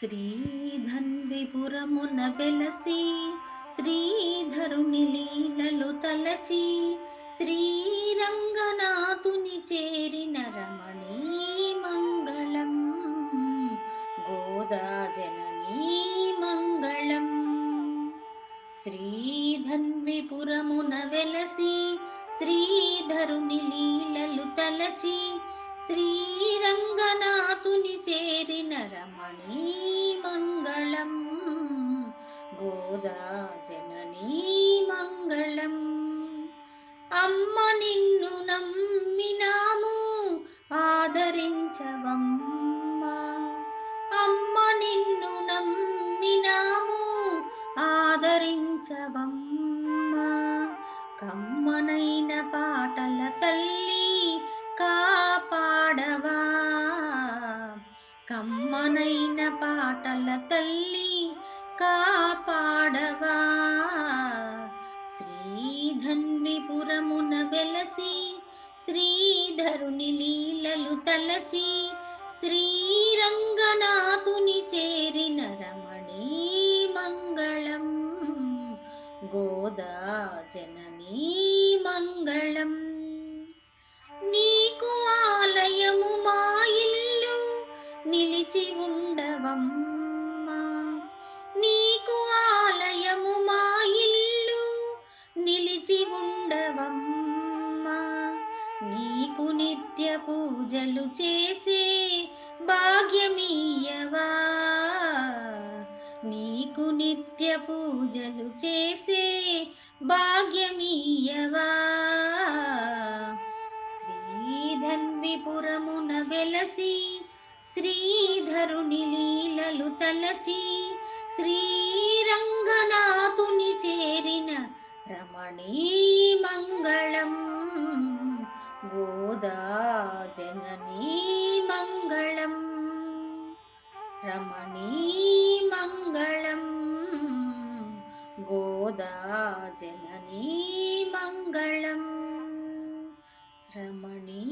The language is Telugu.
శ్రీధన్విపురమున వెలసి శ్రీధరుని లీలలు తలచి శ్రీరంగనాథుని చేరిన రమణీ మంగళం గోదాజననీ మంగళం. శ్రీధన్విపురమున వెలసి శ్రీధరుని లీలలు తలచి శ్రీరంగనా శ్రీరంగనాథుని చేరిన రమణీ మంగళం. గోదా జననీ మంగళం. అమ్మ నిన్ను నమ్మినాము ఆదరించవమ్మా. అమ్మ నిన్ను నమ్మినాము ఆదరించవమ్మా. కమ్మనైన పా కమ్మనైన పాటల తల్లి కాపాడవా? శ్రీధన్విపురమున వెలసి శ్రీధరుని లీలలు తలచి శ్రీరంగనా ఉండవమ్మా నీకు ఆలయము మా ఇల్లు నిలిచి ఉండవమ్మా. నీకు నిత్య పూజలు చేసే భాగ్యమీయవా. నీకు నిత్య పూజలు చేసే భాగ్యమీయవా. శ్రీధన్విపురమున వెలసి శ్రీధరుని లీలలు తలచి శ్రీరంగనాథుని చేరిన రమణీ మంగళం. గోదా జననీ మంగళం. రమణీ మంగళం. గోదా మంగళం. రమణీ